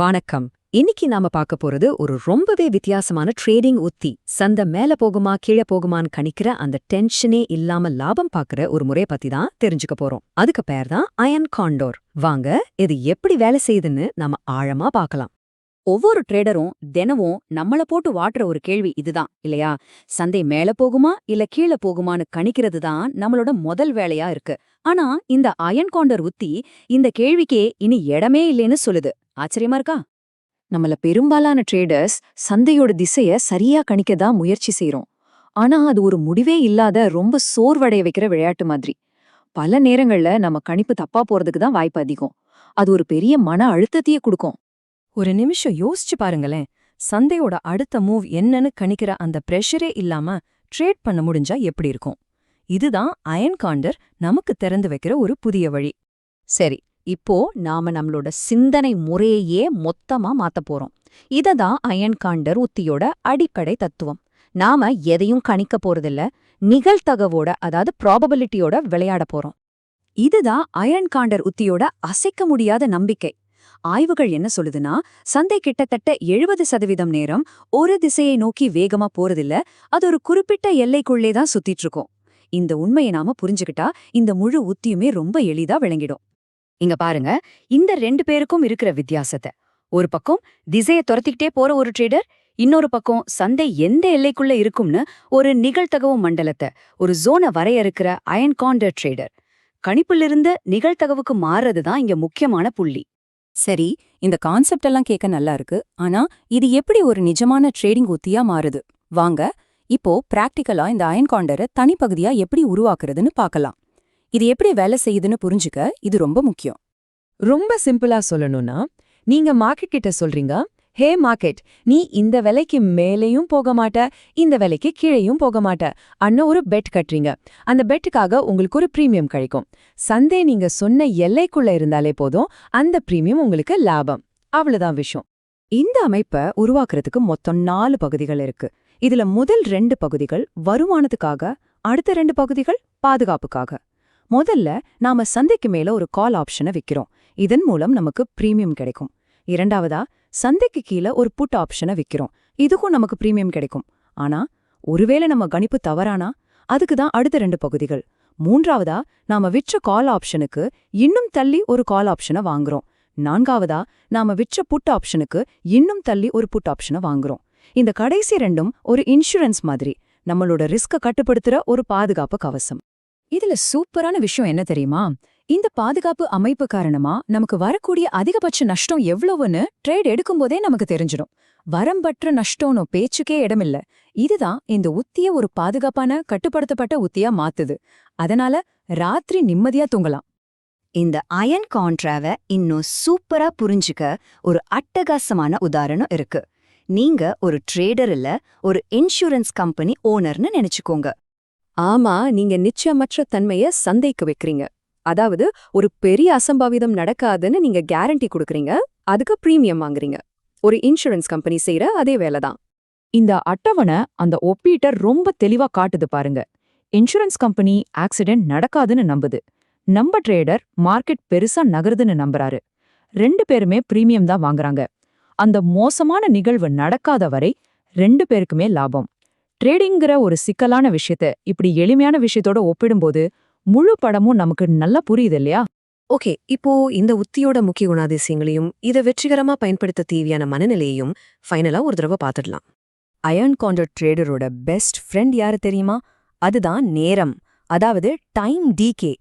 வணக்கம். இன்னைக்கு நாம பார்க்க போறது ஒரு ரொம்பவே வித்தியாசமான ட்ரேடிங் உத்தி. சந்தை மேல போகுமா கீழே போகுமான்னு கணிக்கிற அந்த டென்ஷனே இல்லாம லாபம் பாக்குற ஒரு முறைய பத்தி தான் தெரிஞ்சுக்க போறோம். அதுக்கு பேர் தான் அயன் காண்டோர் வாங்க இது எப்படி வேலை செய்யுதுன்னு நாம ஆழமா பார்க்கலாம். ஒவ்வொரு ட்ரேடரும் தினமும் நம்மள போட்டு வாட்டுற ஒரு கேள்வி இதுதான் இல்லையா? சந்தை மேல போகுமா இல்ல கீழே போகுமான்னு கணிக்கிறது தான் நம்மளோட முதல் வேலையா இருக்கு. ஆனா இந்த அயன் கவுண்டர் உத்தி இந்த கேள்விக்கே இனி இடமே இல்லைன்னு சொல்லுது. ஆச்சரியமா இருக்கா? நம்மள பெரும்பாலான ட்ரேடர்ஸ் சந்தையோட திசைய சரியா கணிக்க தான் முயற்சி செய்யறோம் ஆனா அது ஒரு முடிவே இல்லாத ரொம்ப சோர்வடைய வைக்கிற விளையாட்டு மாதிரி. பல நேரங்கள்ல நம்ம கணிப்பு தப்பா போறதுக்கு தான் வாய்ப்பு அதிகம். அது ஒரு பெரிய மன அழுத்தத்தையே கொடுக்கும். ஒரு நிமிஷம் யோசிச்சு பாருங்களேன். சந்தையோட அடுத்த மூவ் என்னன்னு கணிக்கிற அந்த ப்ரெஷரே இல்லாம ட்ரேட் பண்ண முடிஞ்சா எப்படி இருக்கும்? இதுதான் அயன் காண்டர் நமக்கு திறந்து வைக்கிற ஒரு புதிய வழி. சரி இப்போ நாம நம்மளோட சிந்தனை முறையையே மொத்தமா மாத்த போறோம். இததான் அயன் காண்டர் உத்தியோட அடிப்படை தத்துவம். நாம எதையும் கணிக்க போறதில்ல நிகழ்தகவோட அதாவது ப்ராபபிலிட்டியோட விளையாட போறோம். இதுதான் அயன் காண்டர் உத்தியோட அசைக்க முடியாத நம்பிக்கை. ஆய்வுகள் என்ன சொல்லுதுன்னா சந்தை கிட்டத்தட்ட எழுபது சதவீதம் நேரம் ஒரு திசையை நோக்கி வேகமா போறதில்ல அது ஒரு குறிப்பிட்ட எல்லைக்குள்ளே தான் சுத்திட்டு இருக்கும். இந்த உண்மையை நாம புரிஞ்சுக்கிட்டா இந்த முழு உத்தியுமே ரொம்ப எளிதா விளங்கிடும். இங்க பாருங்க. இந்த ரெண்டு பேருக்கும் இருக்கிற வித்தியாசத்தை. ஒரு பக்கம் திசையை துரத்திக்கிட்டே போற ஒரு ட்ரேடர் இன்னொரு பக்கம் சந்தை எந்த எல்லைக்குள்ள இருக்கும்னு ஒரு நிகழ்த்தகவு மண்டலத்தை ஒரு ஜோனை வரையறுக்கிற அயன் காண்டர் ட்ரேடர் கணிப்பிலிருந்து நிகழ்த்தகவுக்கு மாறுறது தான் இங்க முக்கியமான புள்ளி. சரி இந்த கான்செப்ட் எல்லாம் கேட்க நல்லா இருக்கு. ஆனா இது எப்படி ஒரு நிஜமான ட்ரேடிங் உத்தியா மாறுது? வாங்க இப்போ பிராக்டிக்கலா இந்த அயன் காண்டரை தனிப்பகுதியா எப்படி உருவாக்குறதுன்னு பார்க்கலாம். இது எப்படி வேலை செய்யுதுன்னு புரிஞ்சுக்க இது ரொம்ப முக்கியம். ரொம்ப சிம்பிளா சொல்லணும்னா நீங்க மார்க்கெட் கிட்ட சொல்றீங்க ஹே மார்க்கெட் நீ இந்த விலைக்கு மேலேயும் போக மாட்ட இந்த விலைக்கு கீழேயும் போக மாட்ட அண்ணன் ஒரு பெட் கட்டுறீங்க. அந்த பெட்டுக்காக உங்களுக்கு ஒரு ப்ரீமியம் கிடைக்கும். சந்தே நீங்க சொன்ன எல்லைக்குள்ள இருந்தாலே போதும் அந்த ப்ரீமியம் உங்களுக்கு லாபம். அவ்வளவுதான் விஷயம். இந்த அமைப்பை உருவாக்குறதுக்கு மொத்தம் நாலு பகுதிகள் இருக்கு. இதுல முதல் ரெண்டு பகுதிகள் வருமானத்துக்காக அடுத்த ரெண்டு பகுதிகள் பாதுகாப்புக்காக. முதல்ல நாம சந்தைக்கு மேல ஒரு கால் ஆப்ஷனை விக்கிறோம். இதன் மூலம் நமக்கு பிரீமியம் கிடைக்கும். இரண்டாவதா சந்தைக்கு கீழே ஒரு புட் ஆப்ஷனை விக்கிறோம். இதுக்கும் நமக்கு பிரீமியம் கிடைக்கும். ஆனா ஒருவேளை நம்ம கணிப்பு தவறானா அதுக்கு தான் அடுத்த ரெண்டு பகுதிகள். மூன்றாவதா நாம விற்ற கால் ஆப்ஷனுக்கு இன்னும் தள்ளி ஒரு கால் ஆப்ஷனை வாங்குறோம். நான்காவதா நாம விற்ற புட் ஆப்ஷனுக்கு இன்னும் தள்ளி ஒரு புட் ஆப்ஷனை வாங்குறோம். இந்த கடைசி ரெண்டும் ஒரு இன்சூரன்ஸ் மாதிரி. நம்மளோட ரிஸ்க கட்டுப்படுத்துற ஒரு பாதுகாப்பு கவசம். இதுல சூப்பரான விஷயம் என்ன தெரியுமா? இந்த பாதுகாப்பு அமைப்பு காரணமா நமக்கு வரக்கூடிய அதிகபட்ச நஷ்டம் எவ்வளவுன்னு ட்ரேட் எடுக்கும்போதே நமக்கு தெரிஞ்சிடும். வரம்பற்ற நஷ்டம்னு பேச்சுக்கே இடமில்ல. இதுதான் இந்த உத்திய ஒரு பாதுகாப்பான கட்டுப்படுத்தப்பட்ட உத்தியா மாத்துது. அதனால ராத்திரி நிம்மதியா தூங்கலாம். இந்த அயன் கான்ட்ராவை இன்னும் சூப்பரா புரிஞ்சுக்க ஒரு அட்டகாசமான உதாரணம் இருக்கு. நீங்க ஒரு ட்ரேடர் இல்ல ஒரு இன்சூரன்ஸ் கம்பெனி ஓனர்னு நினைச்சுக்கோங்க. ஆமா நீங்க நிச்சயமற்ற தன்மைய சந்தைக்கு வைக்கிறீங்க. அதாவது ஒரு பெரிய அசம்பாவிதம் நடக்காதுன்னு நீங்க கேரண்டி கொடுக்குறீங்க அதுக்கு பிரீமியம் வாங்குறீங்க. ஒரு இன்சூரன்ஸ் கம்பெனி செய்யற அதே வேலைதான் இந்த அட்டவணை அந்த ஒப்பீட்டை ரொம்ப தெளிவா காட்டுது பாருங்க. இன்சூரன்ஸ் கம்பெனி ஆக்சிடென்ட் நடக்காதுன்னு நம்புது. நம்ம ட்ரேடர் மார்க்கெட் பெருசா நகருதுன்னு நம்புறாரு. ரெண்டு பேருமே பிரீமியம் தான் வாங்குறாங்க. அந்த மோசமான நிகழ்வு நடக்காத வரை ரெண்டு பேருக்குமே லாபம். ட்ரேடிங்கிற ஒரு சிக்கலான விஷயத்த இப்படி எளிமையான விஷயத்தோட ஒப்பிடும்போது முழு படமும் நமக்கு நல்லா புரியுது இல்லையா? ஓகே இப்போ இந்த உத்தியோட முக்கிய குணாதிசயங்களையும் இதை வெற்றிகரமா பயன்படுத்த தேவையான மனநிலையையும் ஃபைனலா ஒரு தடவை பார்த்துடலாம். அயர்ன் காண்டர் ட்ரேடரோட பெஸ்ட் ஃப்ரெண்ட் யாரு தெரியுமா? அதுதான் நேரம் அதாவது டைம் டீகே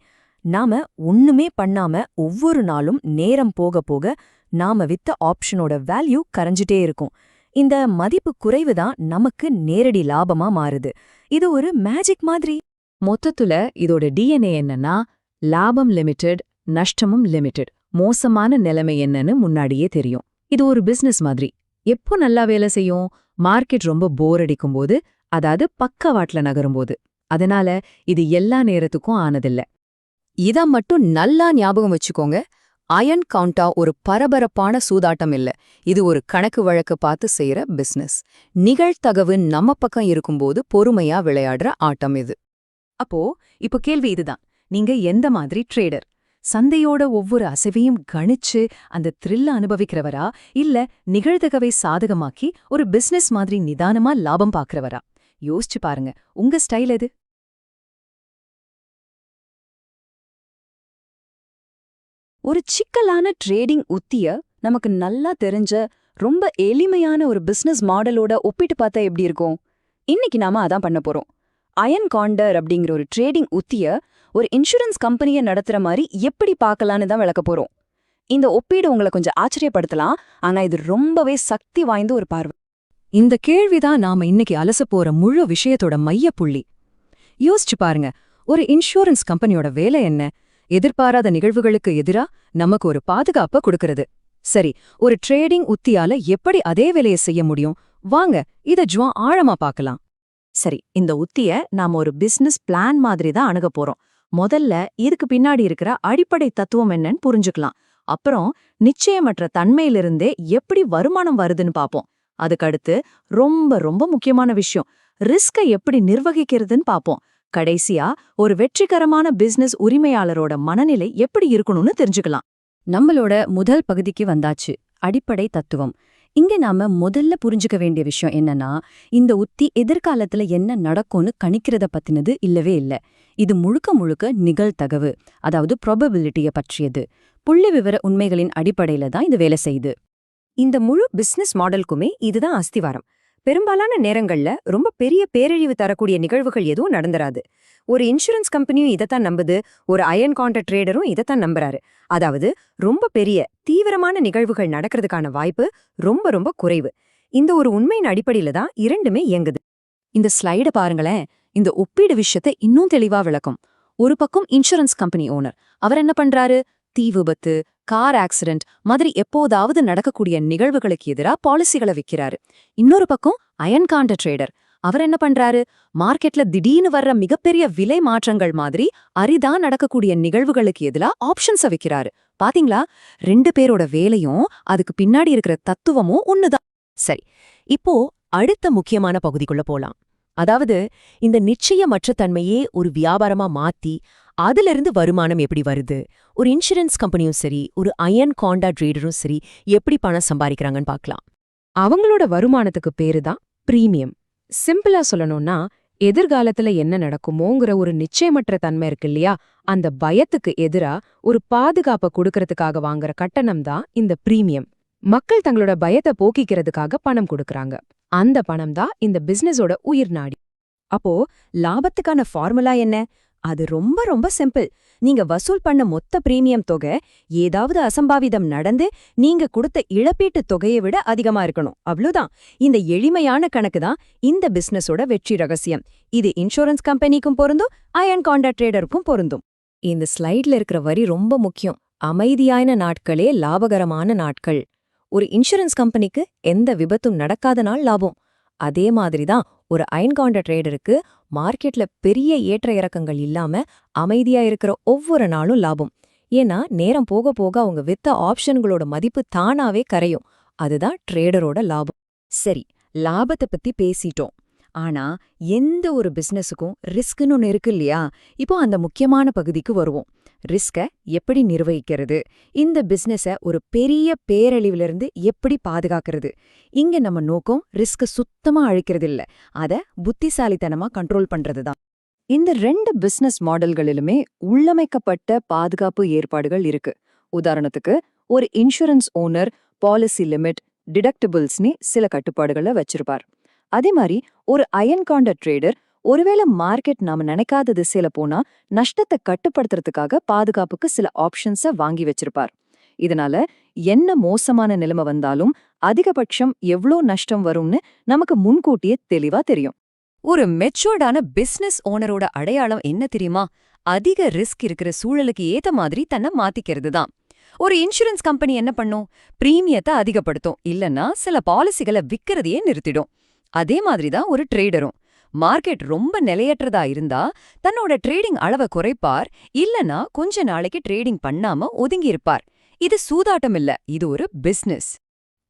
நாம ஒண்ணுமே பண்ணாம ஒவ்வொரு நாளும் நேரம் போக போக நாம வித்த ஆப்ஷனோட வேல்யூ கரைஞ்சிட்டே இருக்கும். இந்த மதிப்பு குறைவு தான் நமக்கு நேரடி லாபமா மாறுது. இது ஒரு மேஜிக் மாதிரி. மொத்தத்துல இதோட டிஎன்ஏ என்னன்னா லாபம் லிமிடெட் நஷ்டமும் லிமிடெட் மோசமான நிலைமை என்னன்னு முன்னாடியே தெரியும். இது ஒரு பிசினஸ் மாதிரி. எப்போ நல்லா வேலை செய்யும்? மார்க்கெட் ரொம்ப போர் அடிக்கும்போது அதாவது பக்கவாட்ல நகரும்போது. அதனால இது எல்லா நேரத்துக்கும் ஆனதில்ல. இதை மட்டும் நல்லா ஞாபகம் வச்சுக்கோங்க. அயன் கவுண்டா ஒரு பரபரப்பான சூதாட்டம் இல்ல. இது ஒரு கணக்கு வழக்கு பார்த்து செய்யற பிசினஸ் நிகழ்த்தகவு நம்ம பக்கம் இருக்கும்போது பொறுமையா விளையாடுற ஆட்டம் இது. அப்போ இப்போ கேள்வி இதுதான். நீங்க எந்த மாதிரி ட்ரேடர் சந்தையோட ஒவ்வொரு அசைவையும் கணிச்சு அந்த த்ரில்ல அனுபவிக்கிறவரா? இல்ல நிகழ்தகவை சாதகமாக்கி ஒரு பிசினஸ் மாதிரி நிதானமா லாபம் பாக்குறவரா யோசிச்சு பாருங்க. உங்க ஸ்டைல் எது? ஒரு சிக்கலான ட்ரேடிங் உத்திய நமக்கு நல்லா தெரிஞ்ச ரொம்ப எளிமையான ஒரு பிசினஸ் மாடலோட ஒப்பிட்டு பார்த்தா எப்படி இருக்கும்? இன்னைக்கு நாம அதான் பண்ண போறோம். அயன் காண்டர் அப்படிங்கிற ஒரு ட்ரேடிங் உத்திய ஒரு இன்சூரன்ஸ் கம்பெனியை நடத்துற மாதிரி எப்படி பார்க்கலான்னு தான் விளக்க போறோம். இந்த ஒப்பீடு உங்களை கொஞ்சம் ஆச்சரியப்படுத்தலாம். ஆனா இது ரொம்பவே சக்தி வாய்ந்த ஒரு பார்வை. இந்த கேள்விதான் நாம இன்னைக்கு அலச போற முழு விஷயத்தோட மையப்புள்ளி. யோசிச்சு பாருங்க ஒரு இன்சூரன்ஸ் கம்பெனியோட வேலை என்ன? எதிர்பாராத நிகழ்வுகளுக்கு எதிரா நமக்கு ஒரு பாதுகாப்ப கொடுக்கறது. சரி ஒரு ட்ரேடிங் உத்தியால எப்படி அதே வேலையை செய்ய முடியும்? வாங்க இத ஜுவா ஆழமா பார்க்கலாம். சரி இந்த உத்திய நாம ஒரு பிசினஸ் பிளான் மாதிரி தான் அணுக போறோம். முதல்ல இதுக்கு பின்னாடி இருக்கிற அடிப்படை தத்துவம் என்னன்னு புரிஞ்சுக்கலாம். அப்புறம் நிச்சயமற்ற தன்மையிலிருந்தே எப்படி வருமானம் வருதுன்னு பாப்போம் அதுக்கடுத்து ரொம்ப ரொம்ப முக்கியமான விஷயம் ரிஸ்கை எப்படி நிர்வகிக்கிறதுன்னு பாப்போம் கடைசியா ஒரு வெற்றிகரமான பிசினஸ் உரிமையாளரோட மனநிலை எப்படி இருக்கணும்னு தெரிஞ்சுக்கலாம். நம்மளோட முதல் பகுதிக்கு வந்தாச்சு அடிப்படை தத்துவம். இங்க நாம முதல்ல புரிஞ்சுக்க வேண்டிய விஷயம் என்னன்னா இந்த உத்தி எதிர்காலத்துல என்ன நடக்கும்னு கணிக்கிறத பத்தினது இல்லவே இல்ல. இது முழுக்க முழுக்க நிகழ்தகவு அதாவது ப்ராபபிலிட்டிய பற்றியது. புள்ளி விவர உண்மைகளின் அடிப்படையில தான் இது வேலை செய்யுது. இந்த முழு பிசினஸ் மாடலுக்குமே இதுதான் அஸ்திவாரம். பெரும்பாலான நேரங்கள்ல ரொம்ப பெரிய பேரழிவு தரக்கூடிய நிகழ்வுகள் எதுவும் நடந்துராது. ஒரு இன்சூரன்ஸ் கம்பெனியும் இதைத்தான் நம்புது ஒரு அயன் கான்ட்ராக்ட் ட்ரேடரும் இதைத்தான் நம்புறாரு. அதாவது ரொம்ப பெரிய தீவிரமான நிகழ்வுகள் நடக்கிறதுக்கான வாய்ப்பு ரொம்ப ரொம்ப குறைவு. இந்த ஒரு உண்மையின் அடிப்படையில தான் இரண்டுமே இயங்குது. இந்த ஸ்லைட பாருங்களேன். இந்த ஒப்பீடு விஷயத்தை இன்னும் தெளிவா விளக்கும். ஒரு பக்கம் இன்சூரன்ஸ் கம்பெனி ஓனர் அவர் என்ன பண்றாரு? தீ விபத்து கார் ஆக்சிடென்ட் மாதிரி எப்போதாவது நடக்கக்கூடிய நிகழ்வுகளுக்கு எதிரா பாலிசிகளை விக்கிறாரு. இன்னொரு பக்கம் அயன் காண்ட ட்ரேடர். அவர் என்ன பண்றாரு? மார்க்கெட்ல திடீர்னு வர்ற மிகப்பெரிய விலை மாற்றங்கள் மாதிரி அரிதா நடக்கக்கூடிய நிகழ்வுகளுக்கு எதிரா ஆப்ஷன்ஸ விக்கிறாரு. பாத்தீங்களா? ரெண்டு பேரோட வேலையும் அதுக்கு பின்னாடி இருக்கிற தத்துவமும் ஒண்ணுதான். சரி இப்போ அடுத்த முக்கியமான பகுதிக்குள்ள போலாம். அதாவது இந்த நிச்சயமற்ற தன்மையே ஒரு வியாபாரமா மாத்தி அதிலிருந்து வருமானம் எப்படி வருது? ஒரு இன்சூரன்ஸ் கம்பெனியும் சரி ஒரு அயன் காண்டா ட்ரேடரும் சரி எப்படி பணம் சம்பாதிக்கிறாங்கன்னு பார்க்கலாம். அவங்களோட வருமானத்துக்கு பேரு தான் பிரீமியம் சிம்பிளா சொல்லணும்னா எதிர்காலத்துல என்ன நடக்குமோங்கிற ஒரு நிச்சயமற்ற தன்மை இருக்கு இல்லையா? அந்த பயத்துக்கு எதிரா ஒரு பாதுகாப்பை கொடுக்கறதுக்காக வாங்குற கட்டணம் தான் இந்த பிரீமியம் மக்கள் தங்களோட பயத்தை போக்கிக்கிறதுக்காக பணம் கொடுக்கறாங்க. அந்த பணம் தான் இந்த பிசினஸோட உயிர் நாடி. அப்போ லாபத்துக்கான ஃபார்முலா என்ன? அது ரொம்ப ரொம்ப சிம்பிள். நீங்க வசூல் பண்ண மொத்த பிரீமியம் தொகை ஏதாவது அசம்பாவிதம் நடந்து நீங்க கொடுத்த இழப்பீட்டுத் தொகையை விட அதிகமா இருக்கணும். அவ்வளவுதான் இந்த எளிமையான கணக்கு தான் இந்த பிசினஸோட வெற்றி ரகசியம். இது இன்சூரன்ஸ் கம்பெனிக்கும் பொருந்தும் அயன் காண்டா ட்ரேடருக்கும் பொருந்தும். இந்த ஸ்லைட்ல இருக்கிற வரி ரொம்ப முக்கியம். அமைதியான நாட்களே லாபகரமான நாட்கள். ஒரு இன்சூரன்ஸ் கம்பெனிக்கு எந்த விபத்தும் நடக்காத நாள் லாபம். அதே மாதிரி தான் ஒரு அயன்காண்ட ட்ரேடருக்கு மார்க்கெட்ல பெரிய ஏற்ற இறக்கங்கள் இல்லாம அமைதியா இருக்கிற ஒவ்வொரு நாளும் லாபம். ஏன்னா நேரம் போக போக அவங்க வித்த ஆப்ஷன்களோட மதிப்பு தானாவே கரையும். அதுதான் ட்ரேடரோட லாபம். சரி லாபத்தை பத்தி பேசிட்டோம். ஆனா எந்த ஒரு பிசினஸுக்கும் ரிஸ்க்னு ஒன்று இருக்கு இல்லையா? இப்போ அந்த முக்கியமான பகுதிக்கு வருவோம். ரிஸ்கை எப்படி நிர்வகிக்கிறது? இந்த பிசினஸ ஒரு பெரிய பேரழிவிலிருந்து எப்படி பாதுகாக்கிறது? இங்க நம்ம நோக்கம் ரிஸ்கை சுத்தமா அழிக்கிறது இல்ல அத புத்திசாலித்தனமா கண்ட்ரோல் பண்றதுதான். இந்த ரெண்டு பிசினஸ் மாடல்களிலுமே உள்ளமைக்கப்பட்ட பாதுகாப்பு ஏற்பாடுகள் இருக்கு. உதாரணத்துக்கு ஒரு இன்சூரன்ஸ் ஓனர் பாலிசி லிமிட் டிடக்டபிள்ஸ்னு சில கட்டுப்பாடுகளை வச்சிருப்பார். அதே மாதிரி ஒரு அயன் காண்ட ட்ரேடர் ஒருவேளை மார்க்கெட் நாம நினைக்காத திசையில போனா நஷ்டத்தை கட்டுப்படுத்துறதுக்காக பாதுகாப்புக்கு சில ஆப்ஷன்ஸ வாங்கி வச்சிருப்பார். இதனால என்ன மோசமான நிலைமை வந்தாலும் அதிகபட்சம் எவ்ளோ நஷ்டம் வரும்னு நமக்கு முன்கூட்டியே தெளிவா தெரியும். ஒரு மெச்சோர்டான பிசினஸ் ஓனரோட அடையாளம் என்ன தெரியுமா? அதிக ரிஸ்க் இருக்கிற சூழலுக்கு ஏத்த மாதிரி தன்னை மாத்திக்கிறது தான். ஒரு இன்சூரன்ஸ் கம்பெனி என்ன பண்ணும்? பிரீமியத்தை அதிகப்படுத்தும். இல்லனா சில பாலிசிகளை விக்கிறதையே நிறுத்திடும். அதே மாதிரி தான் ஒரு ட்ரேடரும் மார்க்கெட் ரொம்ப நிலையற்றதா இருந்தா தன்னோட ட்ரேடிங் அளவை குறைப்பார் இல்லனா கொஞ்ச நாளைக்கு ட்ரேடிங் பண்ணாம ஒதுங்கி இருப்பார் இது சூதாட்டம் இல்ல இது ஒரு பிசினஸ்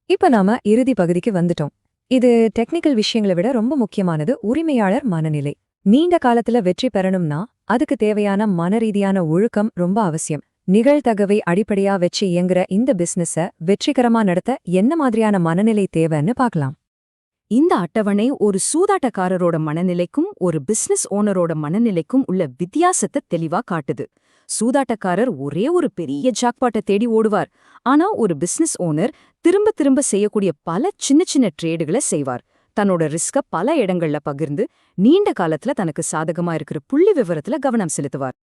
இப்ப நாம இறுதி பகுதிக்கு வந்துட்டோம். இது டெக்னிக்கல் விஷயங்களை விட ரொம்ப முக்கியமானது உரிமையாளர் மனநிலை. நீண்ட காலத்துல வெற்றி பெறணும்னா அதுக்கு தேவையான மனரீதியான ஒழுக்கம் ரொம்ப அவசியம். நிகழ்தகவை அடிப்படையா வச்சு இயங்குற இந்த பிசினஸ வெற்றிகரமா நடத்த என்ன மாதிரியான மனநிலை தேவைன்னு பார்க்கலாம். இந்த அட்டவணை ஒரு சூதாட்டக்காரரோட மனநிலைக்கும் ஒரு பிசினஸ் ஓனரோட மனநிலைக்கும் உள்ள வித்தியாசத்தை தெளிவா காட்டுது. சூதாட்டக்காரர் ஒரே ஒரு பெரிய ஜாக்பாட்டை தேடி ஓடுவார். ஆனா ஒரு பிசினஸ் ஓனர் திரும்ப திரும்ப செய்யக்கூடிய பல சின்ன சின்ன ட்ரேடுகளை செய்வார். தன்னோட ரிஸ்க பல இடங்கள்ல பகிர்ந்து நீண்ட காலத்துல தனக்கு சாதகமா இருக்கிற புள்ளி விவரத்துல கவனம் செலுத்துவார்.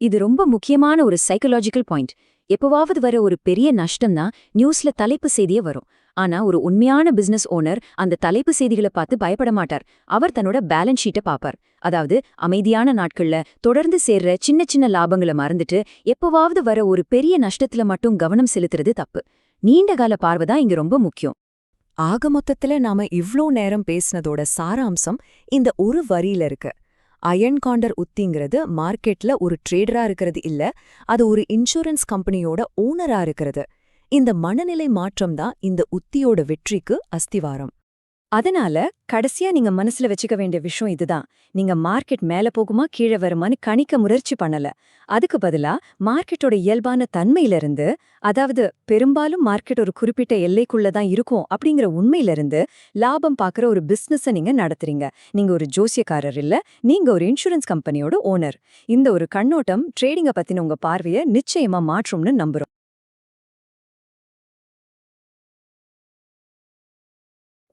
இது ரொம்ப முக்கியமான ஒரு சைக்கலாஜிக்கல் பாயிண்ட் எப்பவாவது வர ஒரு பெரிய நஷ்டம்னா நியூஸ்ல தலைப்பு செய்தியே வரும். ஆனா ஒரு உண்மையான பிசினஸ் ஓனர் அந்த தலைப்பு செய்திகளை பார்த்து பயப்பட மாட்டார். அவர் தன்னோட பேலன்ஸ் ஷீட்டை பாப்பார் அதாவது அமைதியான நாட்கள்ல தொடர்ந்து சேர்ற சின்ன சின்ன லாபங்களை மறந்துட்டு எப்பவாவது வர ஒரு பெரிய நஷ்டத்துல மட்டும் கவனம் செலுத்துறது தப்பு. நீண்டகால பார்வை தான் இங்க ரொம்ப முக்கியம். ஆக மொத்தத்துல நாம இவ்ளோ நேரம் பேசினதோட சாராம்சம் இந்த ஒரு வரியில இருக்கு. அயன் காண்டர் உத்திங்கிறது மார்க்கெட்ல ஒரு ட்ரேடரா இருக்கிறது இல்ல அது ஒரு இன்சூரன்ஸ் கம்பெனியோட ஓனரா இருக்கிறது. இந்த மனநிலை மாற்றம் தான் இந்த உத்தியோட வெற்றிக்கு அஸ்திவாரம். அதனால கடைசியா நீங்க மனசுல வச்சுக்க வேண்டிய விஷயம் இதுதான். நீங்க மார்க்கெட் மேல போகுமா கீழே வருமான்னு கணிக்க முயற்சி பண்ணல. அதுக்கு பதிலா மார்க்கெட்டோட இயல்பான தன்மையிலிருந்து அதாவது பெரும்பாலும் மார்க்கெட் ஒரு குறிப்பிட்ட எல்லைக்குள்ள தான் இருக்கும் அப்படிங்கிற உண்மையிலிருந்து லாபம் பார்க்குற ஒரு பிசினஸ நீங்க நடத்துறீங்க. நீங்க ஒரு ஜோசியக்காரர் இல்ல நீங்க ஒரு இன்சூரன்ஸ் கம்பெனியோட ஓனர் இந்த ஒரு கண்ணோட்டம் ட்ரேடிங்க பத்தின உங்க பார்வையை நிச்சயமா மாற்றும்னு நம்புறோம்.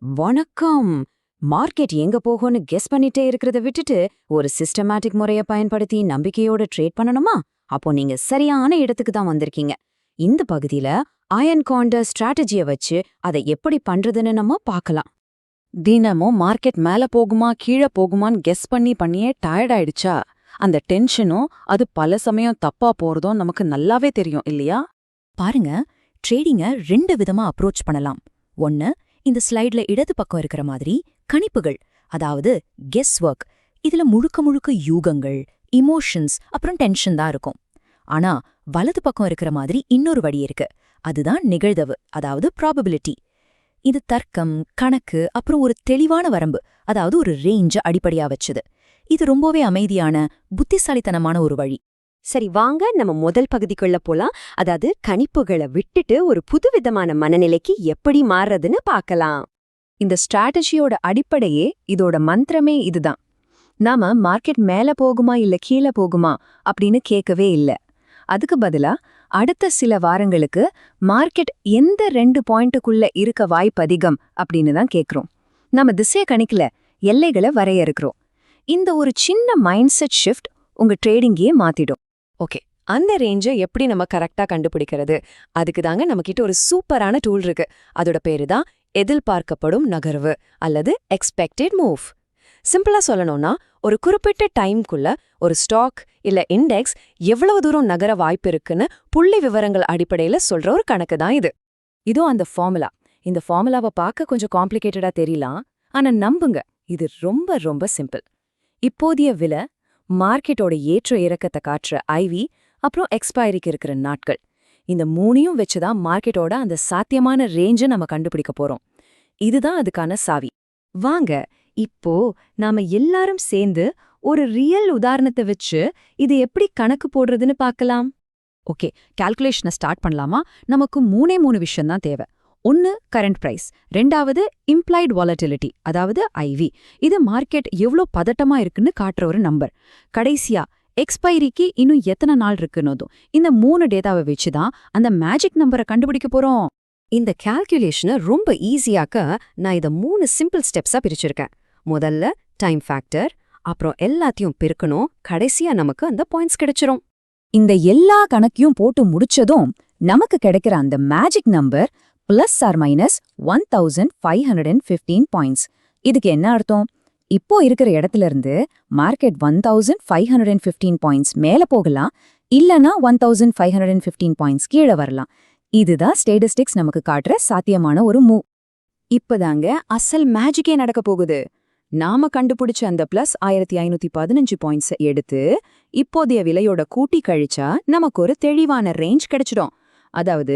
வணக்கம். மார்க்கெட் எங்க போகும்னு கெஸ் பண்ணிட்டே இருக்கிறத விட்டுட்டு ஒரு சிஸ்டமேட்டிக் முறைய பயன்படுத்தி நம்பிக்கையோட ட்ரேட் பண்ணணுமா? அப்போ நீங்க சரியான இடத்துக்கு தான் வந்திருக்கீங்க. இந்த பகுதியில அயன் காண்டர் ஸ்ட்ராட்டஜியை வச்சு அதை எப்படி பண்றதுன்னு நம்ம பார்க்கலாம். தினமும் மார்க்கெட் மேல போகுமா கீழே போகுமான்னு கெஸ் பண்ணி பண்ணியே டயர்ட் ஆயிடுச்சா? அந்த டென்ஷனும் அது பல சமயம் தப்பா போறதும் நமக்கு நல்லாவே தெரியும் இல்லையா? பாருங்க ட்ரேடிங்க ரெண்டு விதமா அப்ரோச் பண்ணலாம். ஒன்னு இந்த ஸ்லைட்ல இடது பக்கம் இருக்கிற மாதிரி கணிப்புகள் அதாவது கெஸ் ஒர்க் இதுல முழுக்க முழுக்க யூகங்கள் இமோஷன்ஸ் அப்புறம் டென்ஷன் தான் இருக்கும். ஆனா வலது பக்கம் இருக்கிற மாதிரி இன்னொரு வழி இருக்கு. அதுதான் நிகழ்தவு அதாவது ப்ராபபிலிட்டி இது தர்க்கம் கணக்கு அப்புறம் ஒரு தெளிவான வரம்பு அதாவது ஒரு ரேஞ்ச அடிப்படையா வச்சது. இது ரொம்பவே அமைதியான புத்திசாலித்தனமான ஒரு வழி. சரி வாங்க நம்ம முதல் பகுதிக்குள்ள போலாம். அதாவது கணிப்புகளை விட்டுட்டு ஒரு புதுவிதமான மனநிலைக்கு எப்படி மாறுறதுன்னு பார்க்கலாம். இந்த ஸ்ட்ராட்டஜியோட அடிப்படையே இதோட மந்திரமே இதுதான். நாம மார்க்கெட் மேல போகுமா இல்ல கீழே போகுமா அப்படின்னு கேட்கவே இல்ல. அதுக்கு பதிலா அடுத்த சில வாரங்களுக்கு மார்க்கெட் எந்த ரெண்டு பாயிண்ட்டுக்குள்ள இருக்க வாய்ப்பு அதிகம் அப்படின்னு தான் கேட்குறோம். நம்ம திசைய கணிக்கல எல்லைகளை வரையறுக்கிறோம். இந்த ஒரு சின்ன மைண்ட் செட் ஷிஃப்ட் உங்க ட்ரேடிங்கையே மாத்திடும். ஓகே. அந்த ரேஞ்சை எப்படி நம்ம கரெக்டா கண்டுபிடிக்கிறது? அதுக்கு தாங்க நம்மக்கிட்ட ஒரு சூப்பரான டூல் இருக்கு. அதோட பேரு தான் எதிர்பார்க்கப்படும் நகர்வு அல்லது எக்ஸ்பெக்டட் மூவ் சிம்பிளா சொல்லணும்னா ஒரு குறிப்பிட்ட டைம்குள்ள ஒரு ஸ்டாக் இல்ல இண்டெக்ஸ் எவ்வளவு தூரம் நகர வாய்ப்பு இருக்குன்னு புள்ளி விவரங்கள் அடிப்படையில சொல்ற ஒரு கணக்கு தான் இது. இதோ அந்த ஃபார்முலா இந்த ஃபார்முலாவை பார்க்க கொஞ்சம் காம்ப்ளிகேட்டடா தெரியலாம். ஆனா நம்புங்க இது ரொம்ப ரொம்ப சிம்பிள் இப்போதைய விலை மார்க்கெட்டோட ஏற்ற இறக்கத்தை காட்டுற ஐவி அப்புறம் எக்ஸ்பைரிக்கு இருக்கிற நாட்கள். இந்த மூணையும் வச்சுதான் மார்க்கெட்டோட அந்த சாத்தியமான ரேஞ்சை நம்ம கண்டுபிடிக்க போறோம். இதுதான் அதுக்கான சாவி. வாங்க இப்போ நாம எல்லாரும் சேர்ந்து ஒரு ரியல் உதாரணத்தை வச்சு இது எப்படி கணக்கு போடுறதுன்னு பார்க்கலாம். ஓகே கால்குலேஷனை ஸ்டார்ட் பண்ணலாமா? நமக்கு மூணே மூணு விஷயம் தான் தேவை. ஒன்னு கரண்ட் பிரைஸ் ரெண்டாவது இம்ப்ளாய்டு வாலட்டிலிட்டி அதாவது ஐவி இது மார்க்கெட் எவ்வளோ பதட்டமா இருக்குன்னு காட்டுற ஒரு நம்பர் கடைசியா எக்ஸ்பைரிக்கு இன்னும் எத்தனை நாள் இருக்குன்னதும். இந்த மூணு டேட்டாவை வச்சு தான் அந்த மேஜிக் நம்பரை கண்டுபிடிக்க போறோம். இந்த கால்குலேஷனை ரொம்ப ஈஸியாக்க நான் இதை மூணு சிம்பிள் ஸ்டெப்ஸா பிரிச்சிருக்கேன். முதல்ல டைம் ஃபேக்டர் அப்புறம் எல்லாத்தையும் பெருக்கணும். கடைசியா நமக்கு அந்த பாயிண்ட்ஸ் கிடைச்சிரும். இந்த எல்லா கணக்கையும் போட்டு முடிச்சதும் நமக்கு கிடைக்கிற அந்த magic number plus or minus one thousand five hundred and fifteen points இதுக்கு என்ன அர்த்தம்? இப்போ இருக்கிற இடத்துல இருந்து market one thousand five hundred and fifteen points மேல போகலாம் இல்லனா one thousand five hundred and fifteen points கீழே வரலாம். இதுதான் ஸ்டேட்டிஸ்டிக்ஸ் நமக்கு காட்டுற சாத்தியமான ஒரு மூவ் இப்பதாங்க அசல் மேஜிக்கே நடக்க போகுது. நாம கண்டுபிடிச்ச அந்த பிளஸ் ஆயிரத்தி ஐநூத்தி பதினஞ்சு பாயிண்ட்ஸை எடுத்து இப்போதைய விலையோட கூட்டி கழிச்சா நமக்கு ஒரு தெளிவான ரேஞ்ச் கிடைச்சிடும். அதாவது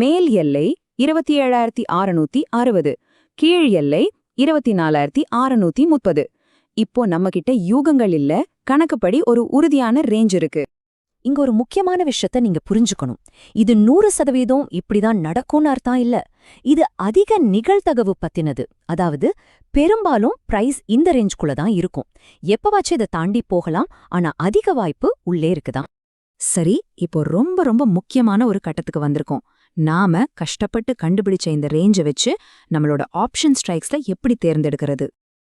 மேல் எல்லை இருபத்தி ஏழாயிரத்தி அறுநூத்தி அறுபது. கீழ் எல்லை இருபத்தி நாலாயிரத்தி அறுநூத்தி முப்பது. இப்போ நம்மகிட்ட யூகங்கள் இல்ல கணக்குப்படி ஒரு உறுதியான ரேஞ்ச் இருக்கு. இங்க ஒரு முக்கியமான விஷயத்த நீங்க புரிஞ்சுக்கணும். இது நூறு சதவீதம் இப்படிதான் நடக்கும்னு அர்த்தம் இல்ல. இது அதிக நிகழ்தகவு பத்தினது. அதாவது பெரும்பாலும் பிரைஸ் இந்த ரேஞ்ச்குள்ள தான் இருக்கும். எப்பவாச்சும் இதை தாண்டி போகலாம் ஆனா அதிக வாய்ப்பு உள்ளே இருக்குதான். சரி இப்போ ரொம்ப ரொம்ப முக்கியமான ஒரு கட்டத்துக்கு வந்திருக்கோம். நாம கஷ்டப்பட்டு கண்டுபிடிச்ச இந்த ரேஞ்சை வச்சு நம்மளோட ஆப்ஷன் ஸ்ட்ரைக்ஸ்ல எப்படி தேர்ந்தெடுக்கிறது?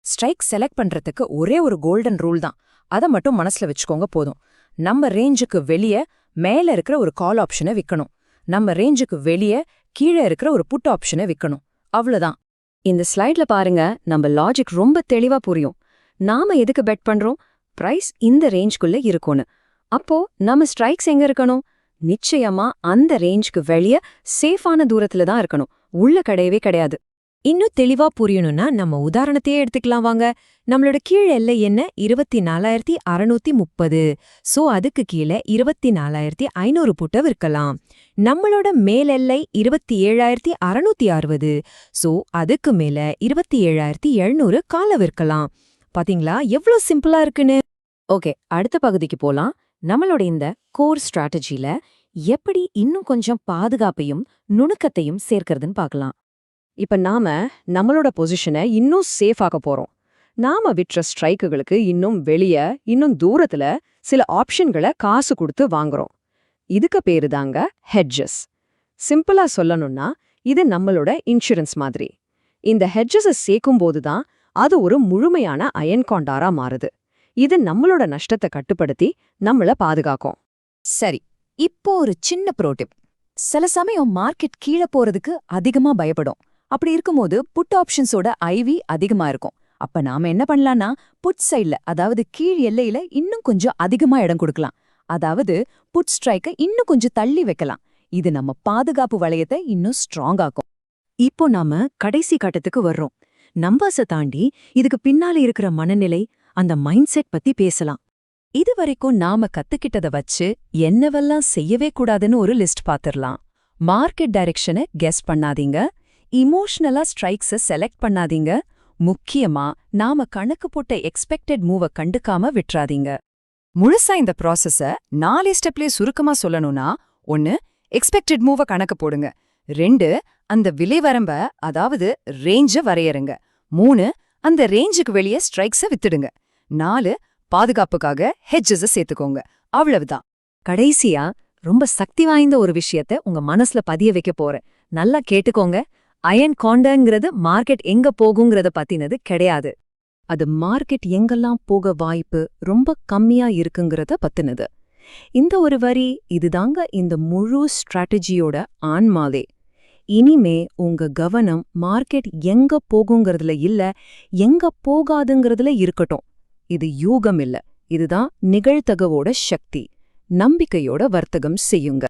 ஸ்ட்ரைக் செலக்ட் பண்றதுக்கு ஒரே ஒரு கோல்டன் ரூல் தான். அதை மட்டும் மனசுல வச்சுக்கோங்க போதும். நம்ம ரேஞ்சுக்கு வெளியே மேல இருக்கிற ஒரு கால் ஆப்ஷனை விற்கணும் நம்ம ரேஞ்சுக்கு வெளியே கீழே இருக்கிற ஒரு புட் ஆப்ஷனை விற்கணும் அவ்வளோதான் இந்த ஸ்லைட்ல பாருங்க நம்ம லாஜிக் ரொம்ப தெளிவா புரியும். நாம எதுக்கு பெட் பண்றோம்? பிரைஸ் இந்த ரேஞ்சுக்குள்ள இருக்கும்னு. அப்போ நம்ம ஸ்ட்ரைக்ஸ் எங்க இருக்கணும்? நிச்சயமா அந்த ரேஞ்சுக்கு வெளிய சேஃபான தூரத்துல தான் இருக்கணும். உள்ள கிடையவே கிடையாது. இன்னும் தெளிவா புரியணும்னா நம்ம உதாரணத்தையே எடுத்துக்கலாம் வாங்க. நம்மளோட கீழ் எல்லை என்ன? இருபத்தி நாலாயிரத்தி அறுநூத்தி முப்பது. சோ அதுக்கு கீழே இருபத்தி நாலாயிரத்தி ஐநூறு புட்ட விற்கலாம். நம்மளோட மேல் எல்லை இருபத்தி ஏழாயிரத்தி அறுநூத்தி அறுபது. சோ அதுக்கு மேல இருபத்தி ஏழாயிரத்தி எழுநூறு கால விற்கலாம். பாத்தீங்களா? எவ்ளோ சிம்பிளா இருக்குன்னு. ஓகே அடுத்த பகுதிக்கு போலாம். நம்மளோட இந்த கோர் ஸ்ட்ராட்டஜியில எப்படி இன்னும் கொஞ்சம் பாதுகாப்பையும் நுணுக்கத்தையும் சேர்க்கறதுன்னு பார்க்கலாம். இப்ப நாம நம்மளோட பொசிஷனை இன்னும் சேஃப் ஆக்க போறோம். நாம விற்ற ஸ்ட்ரைக்குகளுக்கு இன்னும் வெளிய இன்னும் தூரத்துல சில ஆப்ஷன்களை காசு கொடுத்து வாங்குறோம். இதுக்கு பேரு தாங்க ஹெட்ஜஸ் சிம்பிளா சொல்லணும்னா இது நம்மளோட இன்சூரன்ஸ் மாதிரி. இந்த ஹெட்ஜஸை சேர்க்கும்போது தான் அது ஒரு முழுமையான அயன் காண்டாரா மாறுது. இது நம்மளோட நஷ்டத்தை கட்டுப்படுத்தி நம்மள பாதுகாக்கும். சரி இப்போ ஒரு சின்ன ப்ரோட்டிப் சில சமயம் மார்க்கெட் கீழே போறதுக்கு அதிகமா பயப்படும். அப்படி இருக்கும்போது புட் ஆப்ஷன்ஸோட ஐவி அதிகமா இருக்கும். அப்ப நாம என்ன பண்ணலாம்னா புட் சைட்ல அதாவது கீழ் எல்லையில இன்னும் கொஞ்சம் அதிகமா இடம் கொடுக்கலாம். அதாவது புட் ஸ்ட்ரைக்கை இன்னும் கொஞ்சம் தள்ளி வைக்கலாம். இது நம்ம பாதுகாப்பு வளையத்தை இன்னும் ஸ்ட்ராங் ஆக்கும். இப்போ நாம கடைசி கட்டத்துக்கு வர்றோம். நம்பர்ஸை தாண்டி இதுக்கு பின்னால இருக்கிற மனநிலை அந்த மைண்ட் செட் பத்தி பேசலாம். இதுவரைக்கும் நாம கத்துக்கிட்டத வச்சு என்னவெல்லாம் செய்யவே கூடாதுன்னு ஒரு லிஸ்ட் பாத்திரலாம். மார்க்கெட் டைரக்ஷனை கெஸ் பண்ணாதீங்க. இமோஷனலா ஸ்ட்ரைக்ஸ செலக்ட் பண்ணாதீங்க. முக்கியமா நாம கணக்கு போட்ட எக்ஸ்பெக்டட் மூவ கண்டுக்காம விட்டுறாதீங்க. முழுசா இந்த ப்ராசஸ நாலே ஸ்டெப்லயே சுருக்கமா சொல்லணும்னா ஒன்னு எக்ஸ்பெக்டட் மூவ கணக்கு போடுங்க. ரெண்டு அந்த விலை வரம்ப அதாவது ரேஞ்ச வரையறுங்க. மூணு அந்த ரேஞ்சுக்கு வெளியே ஸ்ட்ரைக்ஸ வித்துடுங்க. நாலு பாதுகாப்புக்காக ஹெட்ஜஸ சேர்த்துக்கோங்க. அவ்வளவுதான். கடைசியா ரொம்ப சக்தி வாய்ந்த ஒரு விஷயத்த உங்க மனசுல பதிய வைக்க போறேன். நல்லா கேட்டுக்கோங்க. அயன் காண்டங்கிறது மார்க்கெட் எங்க போகுங்கிறத பத்தினது கிடையாது. அது மார்க்கெட் எங்கெல்லாம் போக வாய்ப்பு ரொம்ப கம்மியா இருக்குங்கிறத பத்தினது. இந்த ஒரு வரி இதுதாங்க இந்த முழு ஸ்ட்ராட்டஜியோட ஆன்மாவே. இனிமே உங்க கவனம் மார்க்கெட் எங்க போகுங்கிறதுல இல்ல எங்க போகாதுங்கிறதுல இருக்கட்டும். இது யூகம் இல்ல இதுதான் நிகழ்த்தகவோட சக்தி. நம்பிக்கையோட வர்த்தகம் செய்யுங்க.